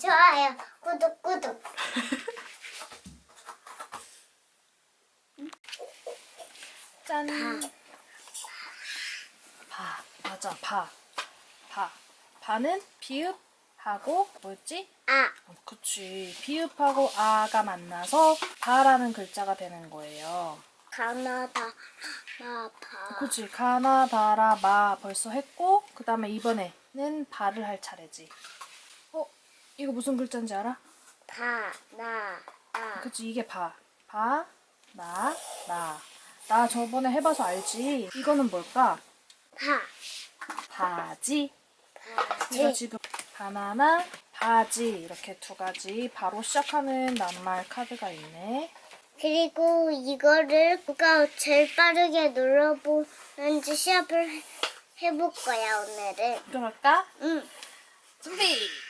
좋아요, 구독, 구독. 짠. 바. 바. 맞아, 바. 바. 바는 비읍하고 뭐였지? 아. 어, 그치. 비읍하고 아가 만나서 바라는 글자가 되는 거예요. 가나다, 마, 그치. 가나, 바라, 마 벌써 했고 그 다음에 이번에는 바를 할 차례지. 이거 무슨 글자인지 알아? 바, 나, 나. 그치, 이게 바. 바, 나, 나. 나 저번에 해봐서 알지? 이거는 뭘까? 바. 바지. 바지. 지금 바나나, 바지. 이렇게 두 가지 바로 시작하는 낱말 카드가 있네. 그리고 이거를 누가 제일 빠르게 눌러보는지 시합을 해볼 거야, 오늘은. 그럴까? 응. 준비!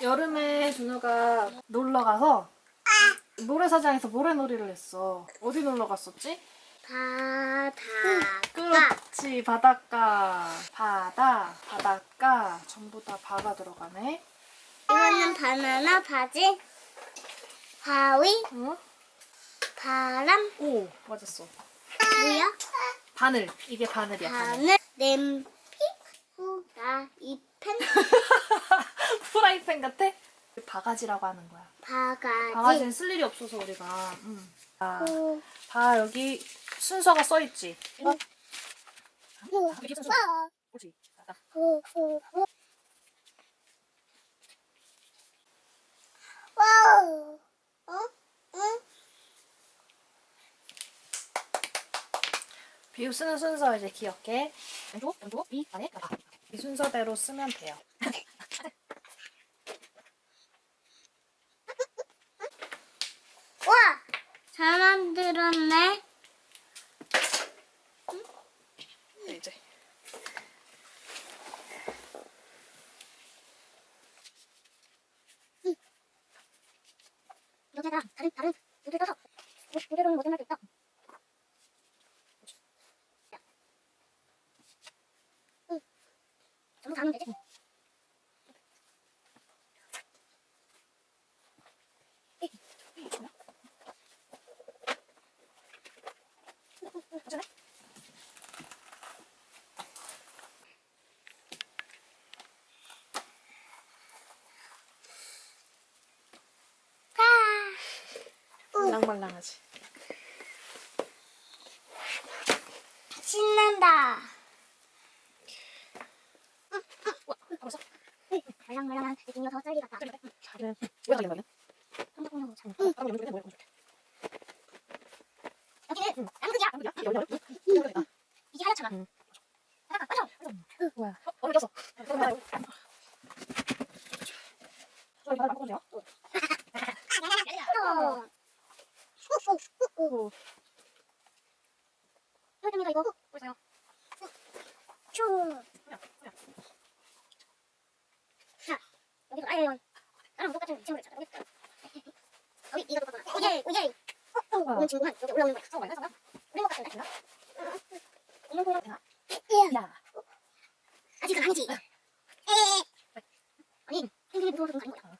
여름에 준우가 놀러 가서 모래사장에서 모래놀이를 했어. 어디 놀러 갔었지? 바다가, 그렇지. 바닷가. 바다 바닷가. 전부 다 바가 들어가네. 이거는 바나나, 바지, 바위, 응? 바람, 오 맞았어. 뭐야? 바늘. 이게 바늘이야 바늘. 바늘, 냄비, 후라이팬, 프라이팬 같아? 바가지라고 하는 거야 바가지, 바가지는 쓸 일이 없어서 우리가 음. 아, 후, 봐 여기 순서가 써 있지 그렇지 맞아. 후, 후, 후. 와우. 어? 응? 비유 쓰는 순서 이제 기억해 왼쪽 왼쪽 위 아래 가. 이 순서대로 쓰면 돼요 와! 잘 만들었네. 네, 이제 여기다 다른 다른 무대 떠서 무대로는 모든 할수 있다. 응. 전부 다 하면 되지. 아, 말랑말랑하지 신난다. 말랑말랑한 같다. 응. 다른 연습 뭐야? 여기는 여기 이게 하얗잖아. 응. 잠깐 빠져. 뭐야? 어, 얼음 꼈어. 저기 바로 바꿔보세요. 어. 후후후후. 효정이가 이거 후 보세요. 슈. 자, 여기도 아이언. 나랑 똑같은 위치로 있잖아. 여기 이거 똑같구나. 오예 오예. 어, 어, 오늘 친구한 여기 올라오는 거야. 저거 말이야? 우리 것 같은데. 이런 거랑 되나? 야. 아직은 아니지. 에에. 아니, 힘들게 무서워서 그런 거 아닌 거야.